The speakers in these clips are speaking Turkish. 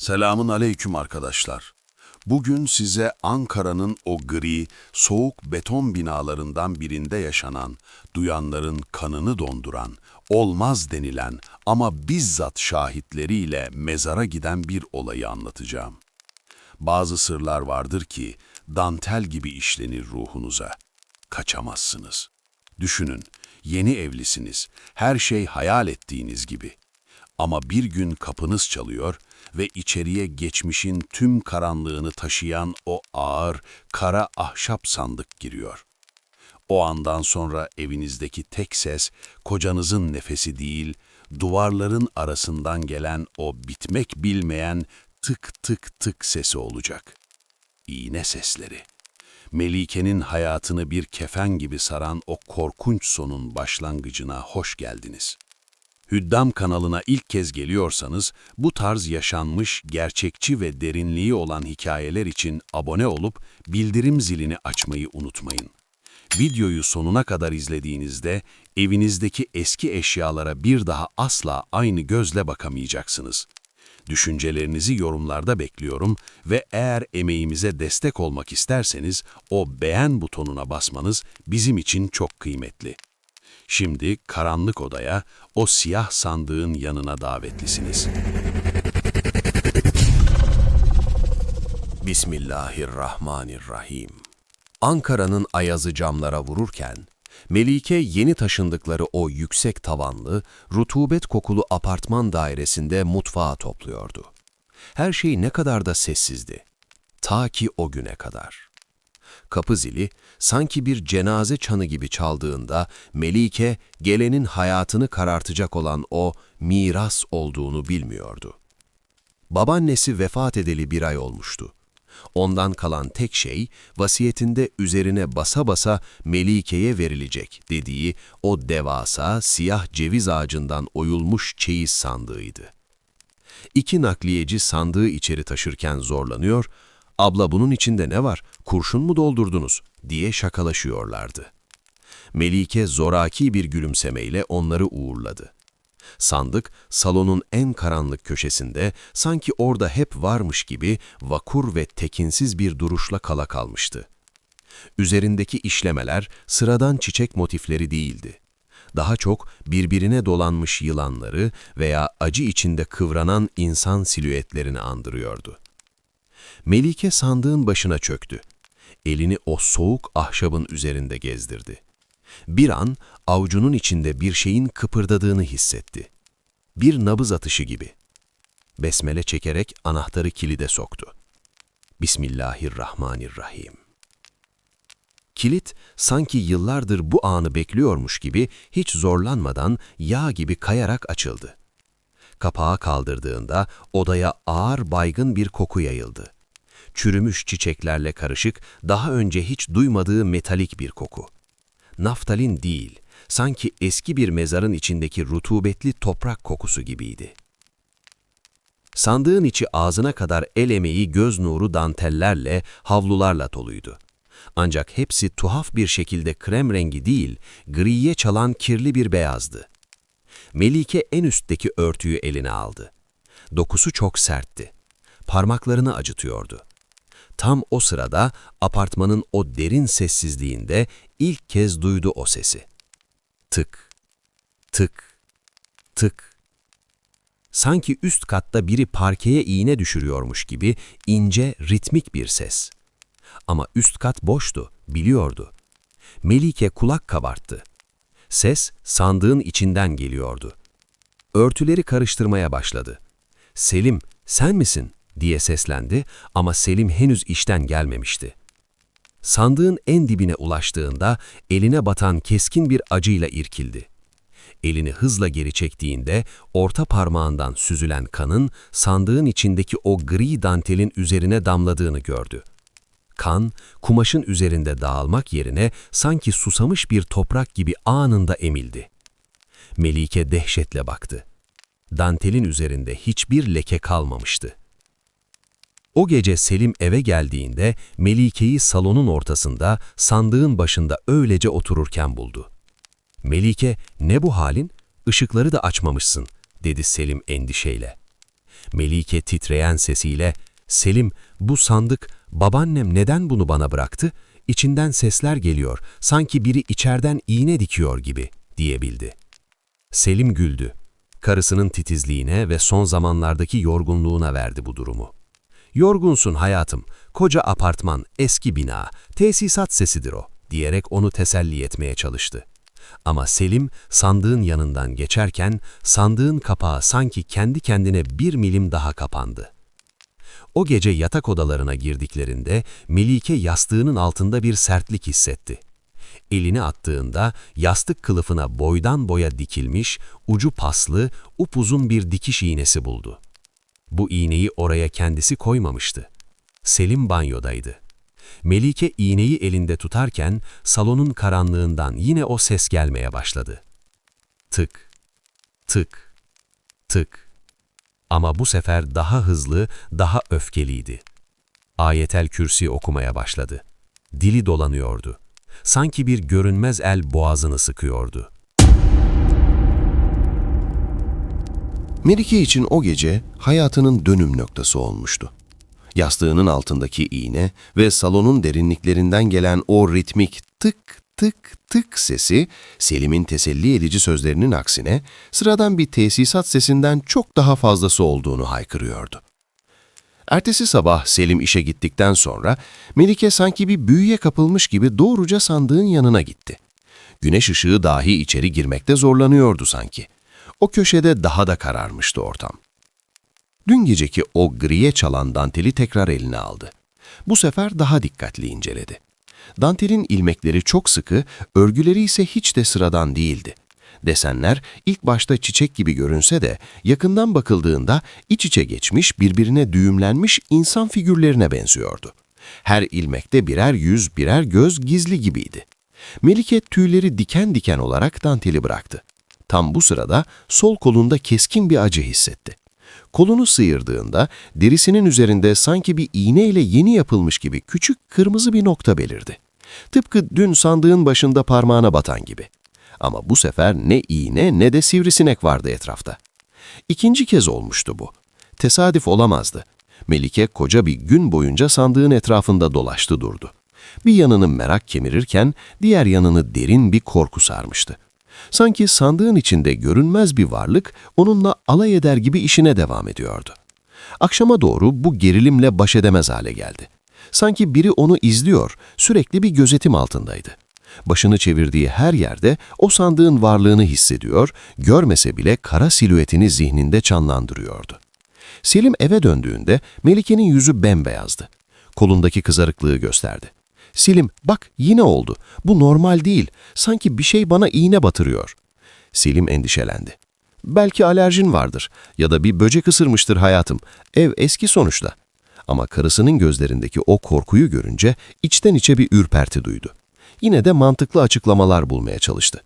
Selamun aleyküm arkadaşlar. Bugün size Ankara'nın o gri, soğuk beton binalarından birinde yaşanan, duyanların kanını donduran, olmaz denilen ama bizzat şahitleriyle mezara giden bir olayı anlatacağım. Bazı sırlar vardır ki dantel gibi işlenir ruhunuza. Kaçamazsınız. Düşünün, yeni evlisiniz, her şey hayal ettiğiniz gibi. Ama bir gün kapınız çalıyor ve içeriye geçmişin tüm karanlığını taşıyan o ağır, kara ahşap sandık giriyor. O andan sonra evinizdeki tek ses kocanızın nefesi değil, duvarların arasından gelen o bitmek bilmeyen tık tık tık sesi olacak. İğne sesleri. Melike'nin hayatını bir kefen gibi saran o korkunç sonun başlangıcına hoş geldiniz. Hüddam kanalına ilk kez geliyorsanız bu tarz yaşanmış, gerçekçi ve derinliği olan hikayeler için abone olup bildirim zilini açmayı unutmayın. Videoyu sonuna kadar izlediğinizde evinizdeki eski eşyalara bir daha asla aynı gözle bakamayacaksınız. Düşüncelerinizi yorumlarda bekliyorum ve eğer emeğimize destek olmak isterseniz o beğen butonuna basmanız bizim için çok kıymetli. Şimdi karanlık odaya, o siyah sandığın yanına davetlisiniz. Bismillahirrahmanirrahim. Ankara'nın ayazı camlara vururken, Melike yeni taşındıkları o yüksek tavanlı, rutubet kokulu apartman dairesinde mutfağa topluyordu. Her şey ne kadar da sessizdi. Ta ki o güne kadar. Kapı zili sanki bir cenaze çanı gibi çaldığında Melike gelenin hayatını karartacak olan o miras olduğunu bilmiyordu. Babaannesi vefat edeli bir ay olmuştu. Ondan kalan tek şey vasiyetinde üzerine basa basa Melike'ye verilecek dediği o devasa siyah ceviz ağacından oyulmuş çeyiz sandığıydı. İki nakliyeci sandığı içeri taşırken zorlanıyor, abla bunun içinde ne var, kurşun mu doldurdunuz diye şakalaşıyorlardı. Melike zoraki bir gülümsemeyle onları uğurladı. Sandık, salonun en karanlık köşesinde, sanki orada hep varmış gibi vakur ve tekinsiz bir duruşla kala kalmıştı. Üzerindeki işlemeler sıradan çiçek motifleri değildi. Daha çok birbirine dolanmış yılanları veya acı içinde kıvranan insan silüetlerini andırıyordu. Melike sandığın başına çöktü. Elini o soğuk ahşabın üzerinde gezdirdi. Bir an avucunun içinde bir şeyin kıpırdadığını hissetti. Bir nabız atışı gibi. Besmele çekerek anahtarı kilide soktu. Bismillahirrahmanirrahim. Kilit sanki yıllardır bu anı bekliyormuş gibi hiç zorlanmadan yağ gibi kayarak açıldı. Kapağı kaldırdığında odaya ağır baygın bir koku yayıldı. Çürümüş çiçeklerle karışık daha önce hiç duymadığı metalik bir koku naftalin değil, sanki eski bir mezarın içindeki rutubetli toprak kokusu gibiydi. Sandığın içi ağzına kadar el emeği göz nuru dantellerle, havlularla doluydu. Ancak hepsi tuhaf bir şekilde krem rengi değil, griye çalan kirli bir beyazdı. Melike en üstteki örtüyü eline aldı. Dokusu çok sertti. Parmaklarını acıtıyordu. Tam o sırada apartmanın o derin sessizliğinde ilk kez duydu o sesi. Tık, tık, tık. Sanki üst katta biri parkeye iğne düşürüyormuş gibi ince, ritmik bir ses. Ama üst kat boştu, biliyordu. Melike kulak kabarttı. Ses sandığın içinden geliyordu. Örtüleri karıştırmaya başladı. Selim, sen misin? diye seslendi ama Selim henüz işten gelmemişti. Sandığın en dibine ulaştığında eline batan keskin bir acıyla irkildi. Elini hızla geri çektiğinde orta parmağından süzülen kanın sandığın içindeki o gri dantelin üzerine damladığını gördü. Kan, kumaşın üzerinde dağılmak yerine sanki susamış bir toprak gibi anında emildi. Melike dehşetle baktı. Dantelin üzerinde hiçbir leke kalmamıştı. O gece Selim eve geldiğinde Melike'yi salonun ortasında sandığın başında öylece otururken buldu. Melike, ne bu halin? Işıkları da açmamışsın, dedi Selim endişeyle. Melike titreyen sesiyle, ''Selim, bu sandık, babaannem neden bunu bana bıraktı? İçinden sesler geliyor, sanki biri içerden iğne dikiyor gibi.'' diyebildi. Selim güldü. Karısının titizliğine ve son zamanlardaki yorgunluğuna verdi bu durumu. Yorgunsun hayatım, koca apartman, eski bina, tesisat sesidir o, diyerek onu teselli etmeye çalıştı. Ama Selim sandığın yanından geçerken sandığın kapağı sanki kendi kendine bir milim daha kapandı. O gece yatak odalarına girdiklerinde Melike yastığının altında bir sertlik hissetti. Elini attığında yastık kılıfına boydan boya dikilmiş, ucu paslı, upuzun bir dikiş iğnesi buldu. Bu iğneyi oraya kendisi koymamıştı. Selim banyodaydı. Melike iğneyi elinde tutarken salonun karanlığından yine o ses gelmeye başladı. Tık, tık, tık. Ama bu sefer daha hızlı, daha öfkeliydi. Ayetel Kürsi okumaya başladı. Dili dolanıyordu. Sanki bir görünmez el boğazını sıkıyordu. Melike için o gece hayatının dönüm noktası olmuştu. Yastığının altındaki iğne ve salonun derinliklerinden gelen o ritmik tık tık tık sesi Selim'in teselli edici sözlerinin aksine sıradan bir tesisat sesinden çok daha fazlası olduğunu haykırıyordu. Ertesi sabah Selim işe gittikten sonra Melike sanki bir büyüye kapılmış gibi doğruca sandığın yanına gitti. Güneş ışığı dahi içeri girmekte zorlanıyordu sanki. O köşede daha da kararmıştı ortam. Dün geceki o griye çalan danteli tekrar eline aldı. Bu sefer daha dikkatli inceledi. Dantelin ilmekleri çok sıkı, örgüleri ise hiç de sıradan değildi. Desenler ilk başta çiçek gibi görünse de yakından bakıldığında iç içe geçmiş, birbirine düğümlenmiş insan figürlerine benziyordu. Her ilmekte birer yüz, birer göz gizli gibiydi. Melike tüyleri diken diken olarak danteli bıraktı. Tam bu sırada sol kolunda keskin bir acı hissetti. Kolunu sıyırdığında derisinin üzerinde sanki bir iğneyle yeni yapılmış gibi küçük kırmızı bir nokta belirdi. Tıpkı dün sandığın başında parmağına batan gibi. Ama bu sefer ne iğne ne de sivrisinek vardı etrafta. İkinci kez olmuştu bu. Tesadüf olamazdı. Melike koca bir gün boyunca sandığın etrafında dolaştı durdu. Bir yanını merak kemirirken diğer yanını derin bir korku sarmıştı. Sanki sandığın içinde görünmez bir varlık onunla alay eder gibi işine devam ediyordu. Akşama doğru bu gerilimle baş edemez hale geldi. Sanki biri onu izliyor, sürekli bir gözetim altındaydı. Başını çevirdiği her yerde o sandığın varlığını hissediyor, görmese bile kara silüetini zihninde canlandırıyordu. Selim eve döndüğünde Melike'nin yüzü bembeyazdı. Kolundaki kızarıklığı gösterdi. Selim, bak yine oldu. Bu normal değil. Sanki bir şey bana iğne batırıyor. Selim endişelendi. Belki alerjin vardır ya da bir böcek ısırmıştır hayatım. Ev eski sonuçta. Ama karısının gözlerindeki o korkuyu görünce içten içe bir ürperti duydu. Yine de mantıklı açıklamalar bulmaya çalıştı.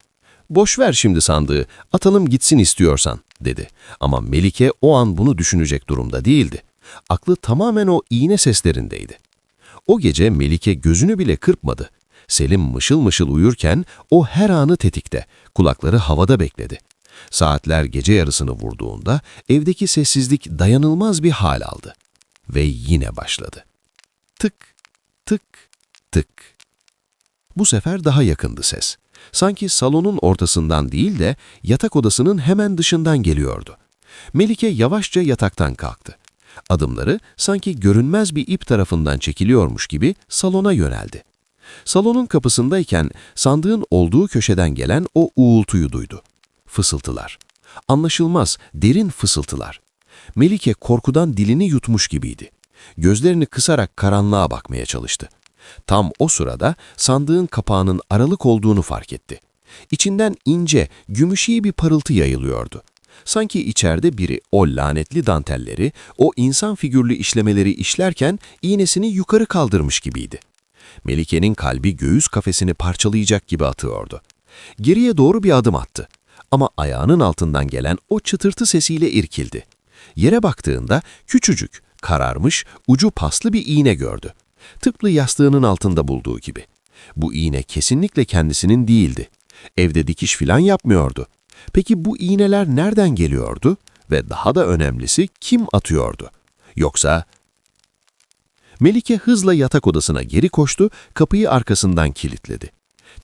Boş ver şimdi sandığı, atalım gitsin istiyorsan, dedi. Ama Melike o an bunu düşünecek durumda değildi. Aklı tamamen o iğne seslerindeydi. O gece Melike gözünü bile kırpmadı. Selim mışıl mışıl uyurken o her anı tetikte, kulakları havada bekledi. Saatler gece yarısını vurduğunda evdeki sessizlik dayanılmaz bir hal aldı. Ve yine başladı. Tık, tık, tık. Bu sefer daha yakındı ses. Sanki salonun ortasından değil de yatak odasının hemen dışından geliyordu. Melike yavaşça yataktan kalktı. Adımları sanki görünmez bir ip tarafından çekiliyormuş gibi salona yöneldi. Salonun kapısındayken sandığın olduğu köşeden gelen o uğultuyu duydu. Fısıltılar. Anlaşılmaz, derin fısıltılar. Melike korkudan dilini yutmuş gibiydi. Gözlerini kısarak karanlığa bakmaya çalıştı. Tam o sırada sandığın kapağının aralık olduğunu fark etti. İçinden ince, gümüşi bir parıltı yayılıyordu. Sanki içeride biri o lanetli dantelleri, o insan figürlü işlemeleri işlerken iğnesini yukarı kaldırmış gibiydi. Melike'nin kalbi göğüs kafesini parçalayacak gibi atıyordu. Geriye doğru bir adım attı. Ama ayağının altından gelen o çıtırtı sesiyle irkildi. Yere baktığında küçücük, kararmış, ucu paslı bir iğne gördü. Tıpkı yastığının altında bulduğu gibi. Bu iğne kesinlikle kendisinin değildi. Evde dikiş filan yapmıyordu. Peki bu iğneler nereden geliyordu? Ve daha da önemlisi kim atıyordu? Yoksa... Melike hızla yatak odasına geri koştu, kapıyı arkasından kilitledi.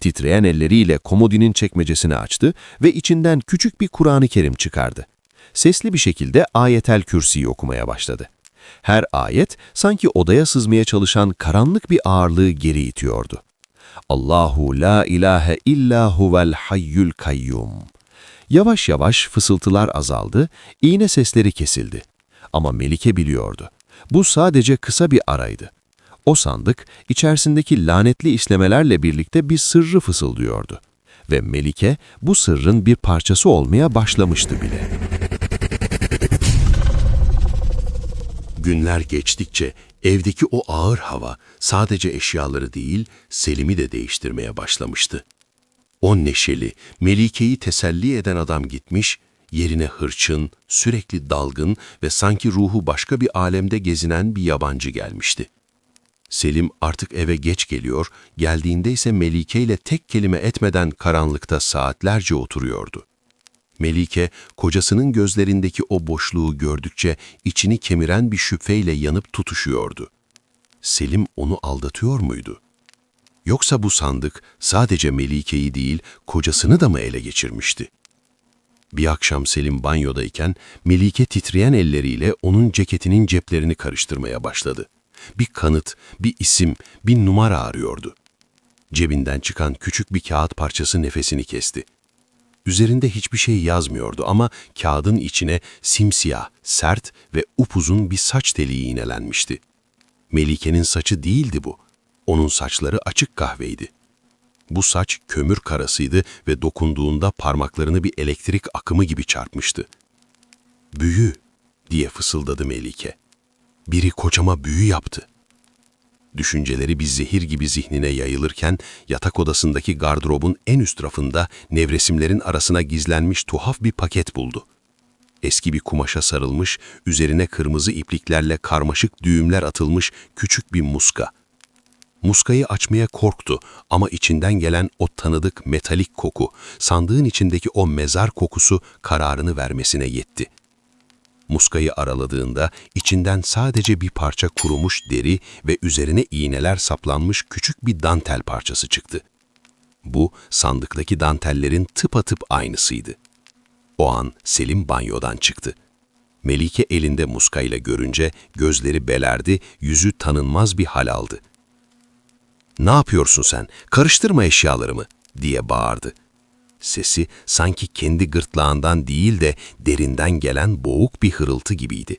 Titreyen elleriyle komodinin çekmecesini açtı ve içinden küçük bir Kur'an-ı Kerim çıkardı. Sesli bir şekilde ayetel kürsiyi okumaya başladı. Her ayet sanki odaya sızmaya çalışan karanlık bir ağırlığı geri itiyordu. Allahu la ilahe illa huvel hayyul kayyum. Yavaş yavaş fısıltılar azaldı, iğne sesleri kesildi. Ama Melike biliyordu. Bu sadece kısa bir araydı. O sandık içerisindeki lanetli işlemelerle birlikte bir sırrı fısıldıyordu. Ve Melike bu sırrın bir parçası olmaya başlamıştı bile. Günler geçtikçe evdeki o ağır hava sadece eşyaları değil, Selim'i de değiştirmeye başlamıştı. O neşeli, Melike'yi teselli eden adam gitmiş, yerine hırçın, sürekli dalgın ve sanki ruhu başka bir alemde gezinen bir yabancı gelmişti. Selim artık eve geç geliyor, geldiğinde ise Melike ile tek kelime etmeden karanlıkta saatlerce oturuyordu. Melike, kocasının gözlerindeki o boşluğu gördükçe içini kemiren bir şüpheyle yanıp tutuşuyordu. Selim onu aldatıyor muydu? Yoksa bu sandık sadece Melike'yi değil, kocasını da mı ele geçirmişti? Bir akşam Selim banyodayken Melike titreyen elleriyle onun ceketinin ceplerini karıştırmaya başladı. Bir kanıt, bir isim, bir numara arıyordu. Cebinden çıkan küçük bir kağıt parçası nefesini kesti. Üzerinde hiçbir şey yazmıyordu ama kağıdın içine simsiyah, sert ve upuzun bir saç teliği iğnelenmişti. Melike'nin saçı değildi bu. Onun saçları açık kahveydi. Bu saç kömür karasıydı ve dokunduğunda parmaklarını bir elektrik akımı gibi çarpmıştı. Büyü diye fısıldadı Melike. Biri kocama büyü yaptı. Düşünceleri bir zehir gibi zihnine yayılırken yatak odasındaki gardırobun en üst rafında nevresimlerin arasına gizlenmiş tuhaf bir paket buldu. Eski bir kumaşa sarılmış, üzerine kırmızı ipliklerle karmaşık düğümler atılmış küçük bir muska. Muskayı açmaya korktu ama içinden gelen o tanıdık metalik koku, sandığın içindeki o mezar kokusu kararını vermesine yetti. Muskayı araladığında içinden sadece bir parça kurumuş deri ve üzerine iğneler saplanmış küçük bir dantel parçası çıktı. Bu sandıktaki dantellerin tıpatıp aynısıydı. O an Selim banyodan çıktı. Melike elinde muskayla görünce gözleri belerdi, yüzü tanınmaz bir hal aldı. ''Ne yapıyorsun sen? Karıştırma eşyalarımı!'' diye bağırdı. Sesi sanki kendi gırtlağından değil de derinden gelen boğuk bir hırıltı gibiydi.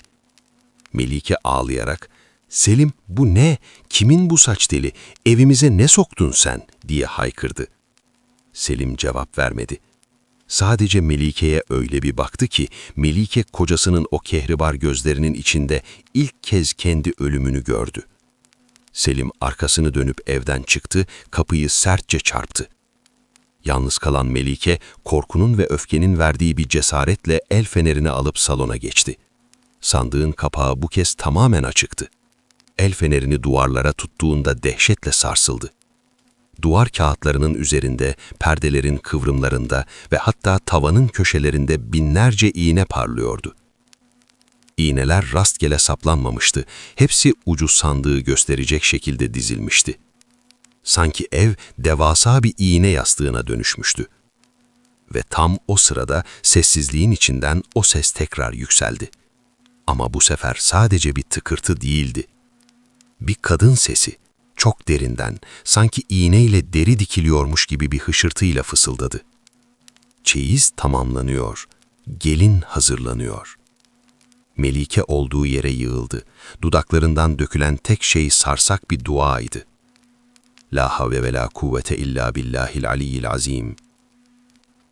Melike ağlayarak, ''Selim bu ne? Kimin bu saç teli? Evimize ne soktun sen?'' diye haykırdı. Selim cevap vermedi. Sadece Melike'ye öyle bir baktı ki, Melike kocasının o kehribar gözlerinin içinde ilk kez kendi ölümünü gördü. Selim arkasını dönüp evden çıktı, kapıyı sertçe çarptı. Yalnız kalan Melike, korkunun ve öfkenin verdiği bir cesaretle el fenerini alıp salona geçti. Sandığın kapağı bu kez tamamen açıktı. El fenerini duvarlara tuttuğunda dehşetle sarsıldı. Duvar kağıtlarının üzerinde, perdelerin kıvrımlarında ve hatta tavanın köşelerinde binlerce iğne parlıyordu. İğneler rastgele saplanmamıştı, hepsi ucu sandığı gösterecek şekilde dizilmişti. Sanki ev devasa bir iğne yastığına dönüşmüştü. Ve tam o sırada sessizliğin içinden o ses tekrar yükseldi. Ama bu sefer sadece bir tıkırtı değildi. Bir kadın sesi, çok derinden, sanki iğneyle deri dikiliyormuş gibi bir hışırtıyla fısıldadı. Çeyiz tamamlanıyor, gelin hazırlanıyor. Melike olduğu yere yığıldı. Dudaklarından dökülen tek şey sarsak bir duaydı. La havle ve la kuvvete illa billahil aliyyil azim.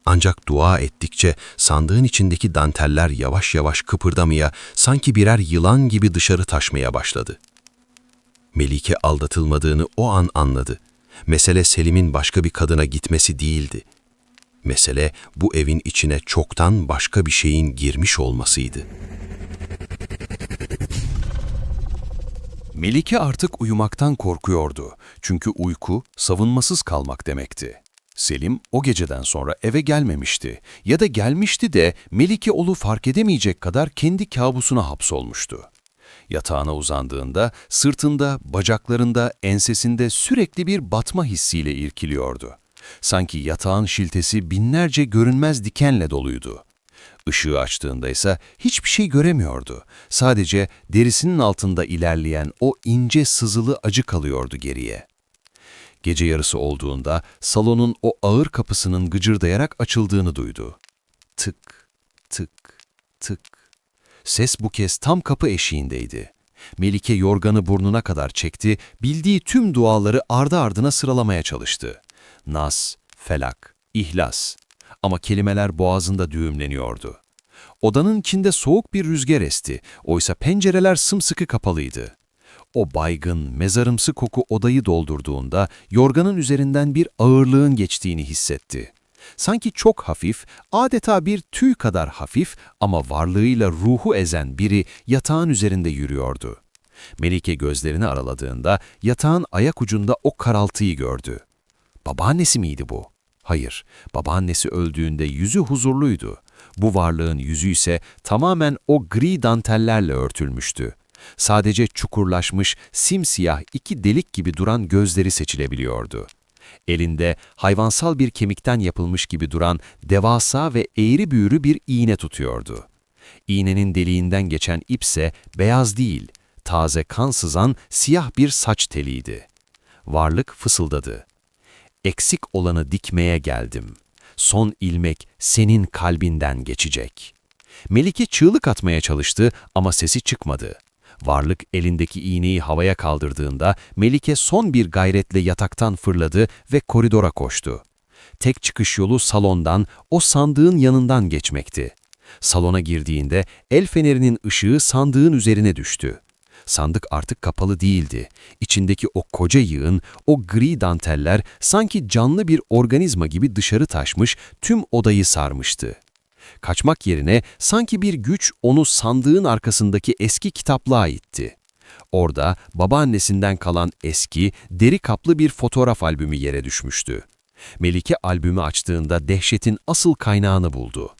Ancak dua ettikçe sandığın içindeki danteller yavaş yavaş kıpırdamaya, sanki birer yılan gibi dışarı taşmaya başladı. Melike aldatılmadığını o an anladı. Mesele Selim'in başka bir kadına gitmesi değildi. Mesele bu evin içine çoktan başka bir şeyin girmiş olmasıydı. Melike artık uyumaktan korkuyordu. Çünkü uyku savunmasız kalmak demekti. Selim o geceden sonra eve gelmemişti ya da gelmişti de Melike olu fark edemeyecek kadar kendi kabusuna hapsolmuştu. Yatağına uzandığında sırtında, bacaklarında, ensesinde sürekli bir batma hissiyle irkiliyordu. Sanki yatağın şiltesi binlerce görünmez dikenle doluydu. Işığı açtığında ise hiçbir şey göremiyordu. Sadece derisinin altında ilerleyen o ince sızılı acı kalıyordu geriye. Gece yarısı olduğunda salonun o ağır kapısının gıcırdayarak açıldığını duydu. Tık, tık, tık. Ses bu kez tam kapı eşiğindeydi. Melike yorganı burnuna kadar çekti, bildiği tüm duaları ardı ardına sıralamaya çalıştı. Nas, felak, ihlas. Ama kelimeler boğazında düğümleniyordu. Odanın içinde soğuk bir rüzgar esti, oysa pencereler sımsıkı kapalıydı. O baygın, mezarımsı koku odayı doldurduğunda yorganın üzerinden bir ağırlığın geçtiğini hissetti. Sanki çok hafif, adeta bir tüy kadar hafif ama varlığıyla ruhu ezen biri yatağın üzerinde yürüyordu. Melike gözlerini araladığında yatağın ayak ucunda o karaltıyı gördü. Babaannesi miydi bu? Hayır, babaannesi öldüğünde yüzü huzurluydu. Bu varlığın yüzü ise tamamen o gri dantellerle örtülmüştü. Sadece çukurlaşmış, simsiyah iki delik gibi duran gözleri seçilebiliyordu. Elinde hayvansal bir kemikten yapılmış gibi duran devasa ve eğri büğrü bir iğne tutuyordu. İğnenin deliğinden geçen ipse beyaz değil, taze kan sızan siyah bir saç teliydi. Varlık fısıldadı. Eksik olanı dikmeye geldim. Son ilmek senin kalbinden geçecek. Melike çığlık atmaya çalıştı ama sesi çıkmadı. Varlık elindeki iğneyi havaya kaldırdığında Melike son bir gayretle yataktan fırladı ve koridora koştu. Tek çıkış yolu salondan, o sandığın yanından geçmekti. Salona girdiğinde el fenerinin ışığı sandığın üzerine düştü. Sandık artık kapalı değildi. İçindeki o koca yığın, o gri danteller sanki canlı bir organizma gibi dışarı taşmış, tüm odayı sarmıştı. Kaçmak yerine sanki bir güç onu sandığın arkasındaki eski kitaplığa itti. Orada babaannesinden kalan eski, deri kaplı bir fotoğraf albümü yere düşmüştü. Melike albümü açtığında dehşetin asıl kaynağını buldu.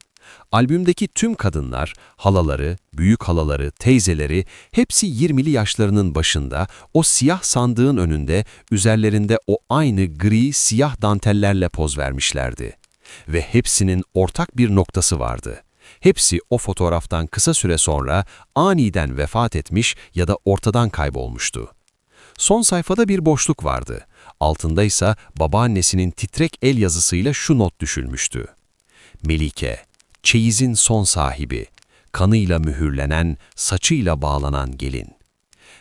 Albümdeki tüm kadınlar, halaları, büyük halaları, teyzeleri hepsi 20'li yaşlarının başında o siyah sandığın önünde üzerlerinde o aynı gri siyah dantellerle poz vermişlerdi. Ve hepsinin ortak bir noktası vardı. Hepsi o fotoğraftan kısa süre sonra aniden vefat etmiş ya da ortadan kaybolmuştu. Son sayfada bir boşluk vardı. Altında ise babaannesinin titrek el yazısıyla şu not düşülmüştü. Melike, çeyizin son sahibi, kanıyla mühürlenen, saçıyla bağlanan gelin.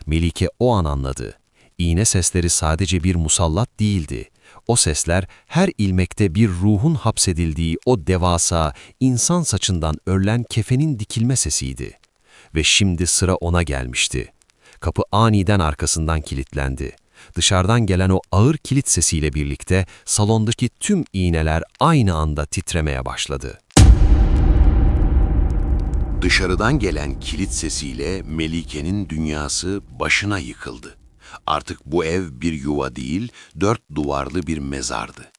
Melike o an anladı. İğne sesleri sadece bir musallat değildi. O sesler her ilmekte bir ruhun hapsedildiği o devasa, insan saçından örlen kefenin dikilme sesiydi. Ve şimdi sıra ona gelmişti. Kapı aniden arkasından kilitlendi. Dışarıdan gelen o ağır kilit sesiyle birlikte salondaki tüm iğneler aynı anda titremeye başladı. Dışarıdan gelen kilit sesiyle Melike'nin dünyası başına yıkıldı. Artık bu ev bir yuva değil, dört duvarlı bir mezardı.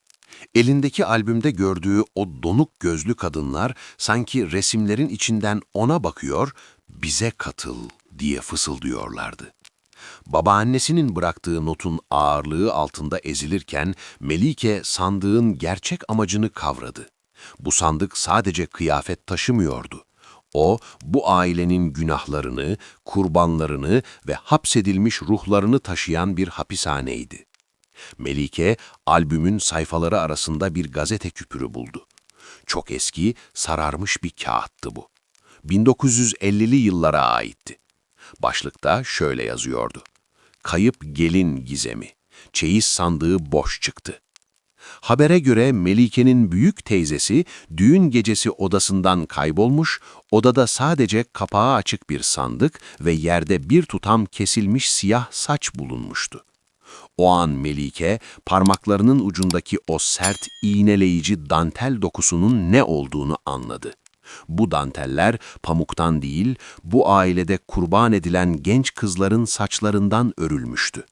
Elindeki albümde gördüğü o donuk gözlü kadınlar sanki resimlerin içinden ona bakıyor, bize katıl diye fısıldıyorlardı. Babaannesinin bıraktığı notun ağırlığı altında ezilirken Melike sandığın gerçek amacını kavradı. Bu sandık sadece kıyafet taşımıyordu. O, bu ailenin günahlarını, kurbanlarını ve hapsedilmiş ruhlarını taşıyan bir hapishaneydi. Melike, albümün sayfaları arasında bir gazete küpürü buldu. Çok eski, sararmış bir kağıttı bu. 1950'li yıllara aitti. Başlıkta şöyle yazıyordu. Kayıp gelin gizemi. Çeyiz sandığı boş çıktı. Habere göre Melike'nin büyük teyzesi düğün gecesi odasından kaybolmuş, odada sadece kapağı açık bir sandık ve yerde bir tutam kesilmiş siyah saç bulunmuştu. O an Melike, parmaklarının ucundaki o sert, iğneleyici dantel dokusunun ne olduğunu anladı. Bu danteller pamuktan değil, bu ailede kurban edilen genç kızların saçlarından örülmüştü.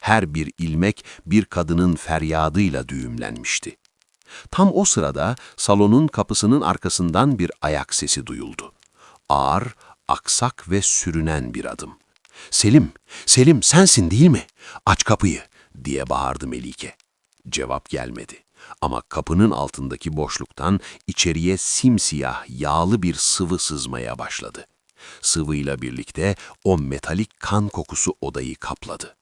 Her bir ilmek bir kadının feryadıyla düğümlenmişti. Tam o sırada salonun kapısının arkasından bir ayak sesi duyuldu. Ağır, aksak ve sürünen bir adım. Selim, Selim sensin değil mi? Aç kapıyı diye bağırdı Melike. Cevap gelmedi. Ama kapının altındaki boşluktan içeriye simsiyah, yağlı bir sıvı sızmaya başladı. Sıvıyla birlikte o metalik kan kokusu odayı kapladı.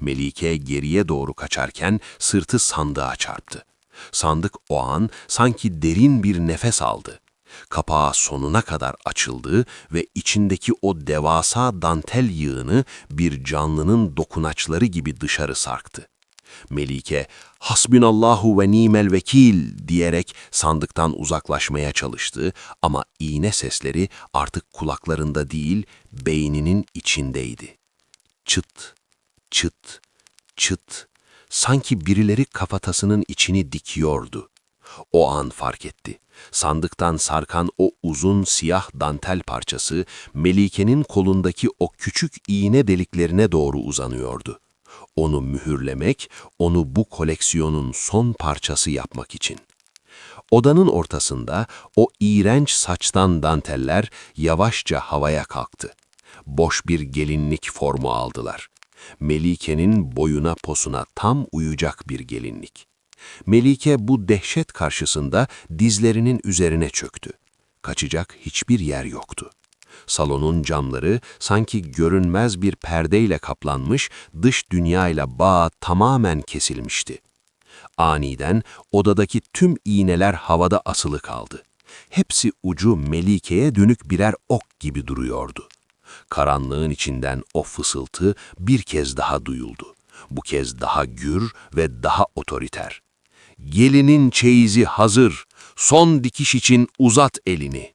Melike geriye doğru kaçarken sırtı sandığa çarptı. Sandık o an sanki derin bir nefes aldı. Kapağı sonuna kadar açıldı ve içindeki o devasa dantel yığını bir canlının dokunaçları gibi dışarı sarktı. Melike, hasbinallahu ve nimel vekil diyerek sandıktan uzaklaşmaya çalıştı ama iğne sesleri artık kulaklarında değil, beyninin içindeydi. Çıt, çıt, çıt, sanki birileri kafatasının içini dikiyordu. O an fark etti. Sandıktan sarkan o uzun siyah dantel parçası Melike'nin kolundaki o küçük iğne deliklerine doğru uzanıyordu. Onu mühürlemek, onu bu koleksiyonun son parçası yapmak için. Odanın ortasında o iğrenç saçtan danteller yavaşça havaya kalktı. Boş bir gelinlik formu aldılar. Melike'nin boyuna posuna tam uyacak bir gelinlik. Melike bu dehşet karşısında dizlerinin üzerine çöktü. Kaçacak hiçbir yer yoktu. Salonun camları sanki görünmez bir perdeyle kaplanmış, dış dünyayla bağ tamamen kesilmişti. Aniden odadaki tüm iğneler havada asılı kaldı. Hepsi ucu Melike'ye dönük birer ok gibi duruyordu. Karanlığın içinden o fısıltı bir kez daha duyuldu. Bu kez daha gür ve daha otoriter. Gelinin çeyizi hazır, son dikiş için uzat elini.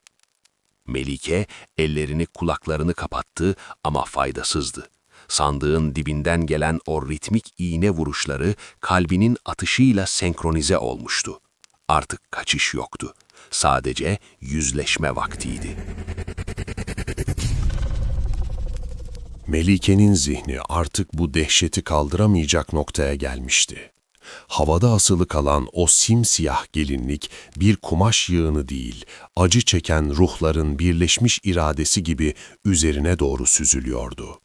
Melike ellerini kulaklarını kapattı ama faydasızdı. Sandığın dibinden gelen o ritmik iğne vuruşları kalbinin atışıyla senkronize olmuştu. Artık kaçış yoktu. Sadece yüzleşme vaktiydi. Melike'nin zihni artık bu dehşeti kaldıramayacak noktaya gelmişti. Havada asılı kalan o simsiyah gelinlik bir kumaş yığını değil, acı çeken ruhların birleşmiş iradesi gibi üzerine doğru süzülüyordu.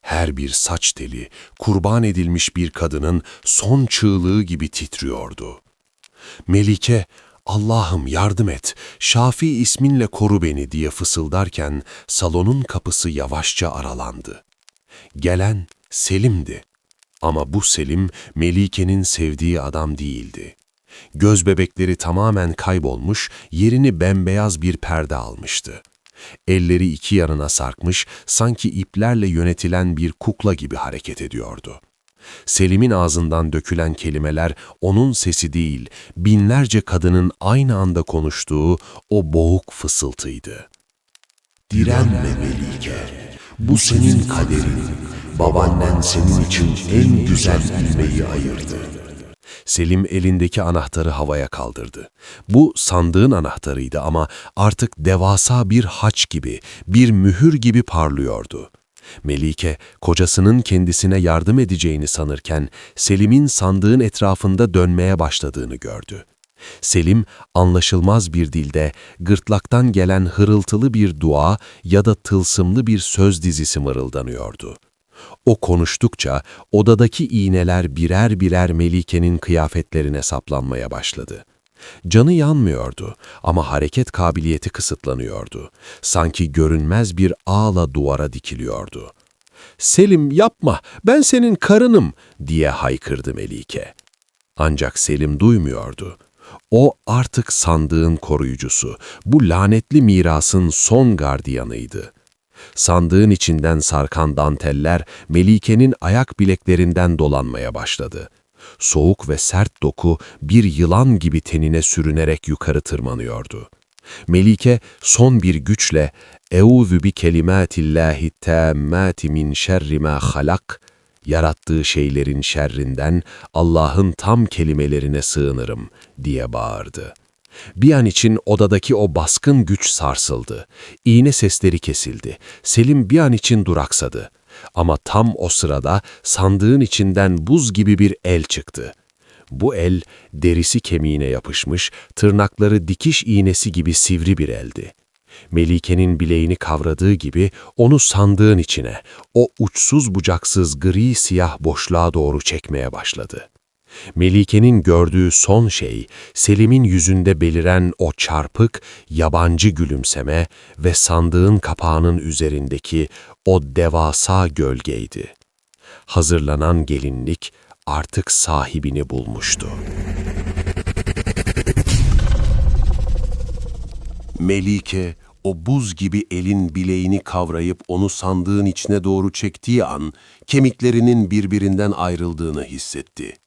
Her bir saç teli, kurban edilmiş bir kadının son çığlığı gibi titriyordu. Melike, Allah'ım yardım et, Şafi isminle koru beni diye fısıldarken salonun kapısı yavaşça aralandı. Gelen Selim'di. Ama bu Selim, Melike'nin sevdiği adam değildi. Göz bebekleri tamamen kaybolmuş, yerini bembeyaz bir perde almıştı. Elleri iki yanına sarkmış, sanki iplerle yönetilen bir kukla gibi hareket ediyordu. Selim'in ağzından dökülen kelimeler onun sesi değil, binlerce kadının aynı anda konuştuğu o boğuk fısıltıydı. Direnme Melike. Bu senin kaderin. Babaannen senin için en güzel ilmeği ayırdı. Selim elindeki anahtarı havaya kaldırdı. Bu sandığın anahtarıydı ama artık devasa bir haç gibi, bir mühür gibi parlıyordu. Melike, kocasının kendisine yardım edeceğini sanırken Selim'in sandığın etrafında dönmeye başladığını gördü. Selim, anlaşılmaz bir dilde, gırtlaktan gelen hırıltılı bir dua ya da tılsımlı bir söz dizisi mırıldanıyordu. O konuştukça odadaki iğneler birer birer Melike'nin kıyafetlerine saplanmaya başladı. Canı yanmıyordu ama hareket kabiliyeti kısıtlanıyordu. Sanki görünmez bir ağla duvara dikiliyordu. ''Selim yapma, ben senin karınım!'' diye haykırdı Melike. Ancak Selim duymuyordu. O artık sandığın koruyucusu, bu lanetli mirasın son gardiyanıydı. Sandığın içinden sarkan danteller Melike'nin ayak bileklerinden dolanmaya başladı. Soğuk ve sert doku bir yılan gibi tenine sürünerek yukarı tırmanıyordu. Melike son bir güçle "Euzu bi kelimatillahi tammati min şerri ma halak" yarattığı şeylerin şerrinden Allah'ın tam kelimelerine sığınırım diye bağırdı. Bir an için odadaki o baskın güç sarsıldı. İğne sesleri kesildi. Selim bir an için duraksadı. Ama tam o sırada sandığın içinden buz gibi bir el çıktı. Bu el derisi kemiğine yapışmış, tırnakları dikiş iğnesi gibi sivri bir eldi. Melike'nin bileğini kavradığı gibi onu sandığın içine, o uçsuz bucaksız gri siyah boşluğa doğru çekmeye başladı. Melike'nin gördüğü son şey, Selim'in yüzünde beliren o çarpık, yabancı gülümseme ve sandığın kapağının üzerindeki o devasa gölgeydi. Hazırlanan gelinlik artık sahibini bulmuştu. Melike, o buz gibi elin bileğini kavrayıp onu sandığın içine doğru çektiği an, kemiklerinin birbirinden ayrıldığını hissetti.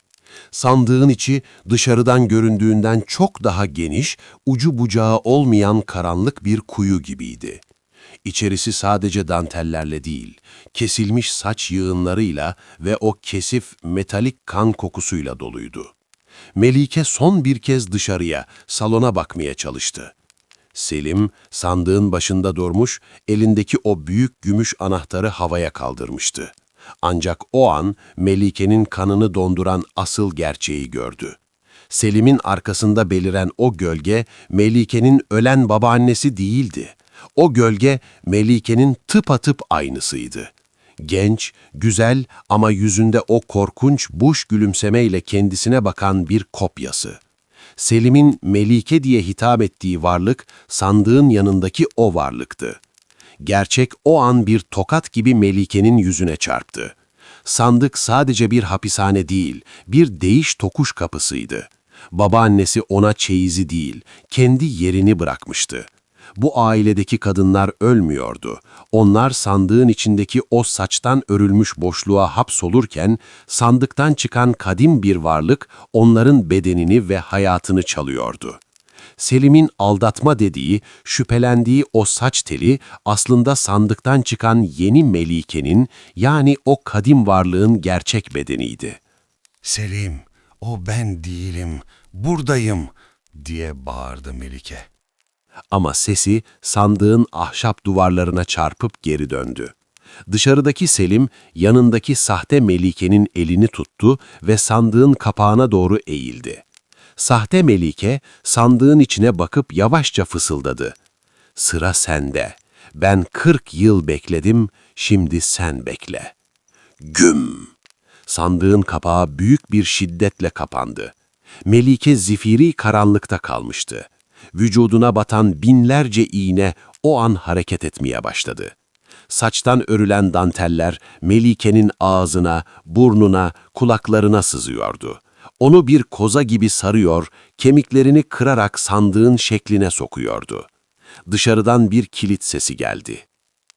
Sandığın içi dışarıdan göründüğünden çok daha geniş, ucu bucağı olmayan karanlık bir kuyu gibiydi. İçerisi sadece dantellerle değil, kesilmiş saç yığınlarıyla ve o kesif metalik kan kokusuyla doluydu. Melike son bir kez dışarıya, salona bakmaya çalıştı. Selim, sandığın başında durmuş, elindeki o büyük gümüş anahtarı havaya kaldırmıştı. Ancak o an Melike'nin kanını donduran asıl gerçeği gördü. Selim'in arkasında beliren o gölge, Melike'nin ölen babaannesi değildi. O gölge, Melike'nin tıpatıp aynısıydı. Genç, güzel ama yüzünde o korkunç buş gülümsemeyle kendisine bakan bir kopyası. Selim'in Melike diye hitap ettiği varlık sandığın yanındaki o varlıktı. Gerçek o an bir tokat gibi Melike'nin yüzüne çarptı. Sandık sadece bir hapishane değil, bir değiş tokuş kapısıydı. Babaannesi ona çeyizi değil, kendi yerini bırakmıştı. Bu ailedeki kadınlar ölmüyordu. Onlar sandığın içindeki o saçtan örülmüş boşluğa hapsolurken, sandıktan çıkan kadim bir varlık onların bedenini ve hayatını çalıyordu. Selim'in aldatma dediği, şüphelendiği o saç teli aslında sandıktan çıkan yeni Melike'nin yani o kadim varlığın gerçek bedeniydi. Selim, o ben değilim, buradayım diye bağırdı Melike. Ama sesi sandığın ahşap duvarlarına çarpıp geri döndü. Dışarıdaki Selim yanındaki sahte Melike'nin elini tuttu ve sandığın kapağına doğru eğildi. Sahte Melike sandığın içine bakıp yavaşça fısıldadı. Sıra sende. Ben 40 yıl bekledim, şimdi sen bekle. Güm! Sandığın kapağı büyük bir şiddetle kapandı. Melike zifiri karanlıkta kalmıştı. Vücuduna batan binlerce iğne o an hareket etmeye başladı. Saçtan örülen danteller Melike'nin ağzına, burnuna, kulaklarına sızıyordu. Onu bir koza gibi sarıyor, kemiklerini kırarak sandığın şekline sokuyordu. Dışarıdan bir kilit sesi geldi.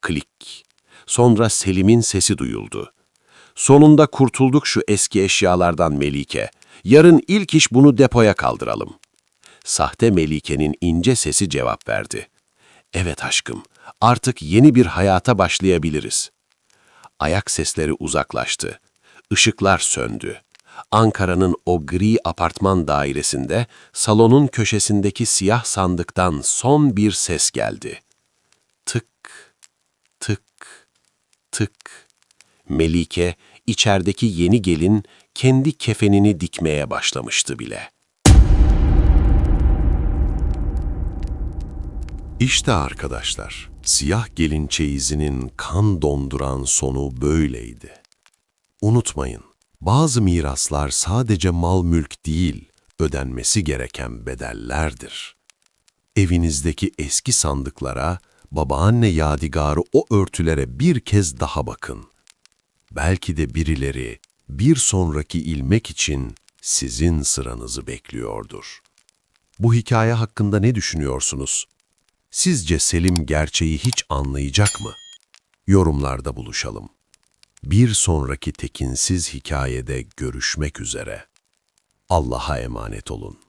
Klik. Sonra Selim'in sesi duyuldu. Sonunda kurtulduk şu eski eşyalardan Melike. Yarın ilk iş bunu depoya kaldıralım. Sahte Melike'nin ince sesi cevap verdi. Evet aşkım, artık yeni bir hayata başlayabiliriz. Ayak sesleri uzaklaştı. Işıklar söndü. Ankara'nın o gri apartman dairesinde salonun köşesindeki siyah sandıktan son bir ses geldi. Tık, tık, tık. Melike, içerideki yeni gelin kendi kefenini dikmeye başlamıştı bile. İşte arkadaşlar, siyah gelin çeyizinin kan donduran sonu böyleydi. Unutmayın, bazı miraslar sadece mal mülk değil, ödenmesi gereken bedellerdir. Evinizdeki eski sandıklara, babaanne yadigarı o örtülere bir kez daha bakın. Belki de birileri bir sonraki ilmek için sizin sıranızı bekliyordur. Bu hikaye hakkında ne düşünüyorsunuz? Sizce Selim gerçeği hiç anlayacak mı? Yorumlarda buluşalım. Bir sonraki tekinsiz hikayede görüşmek üzere. Allah'a emanet olun.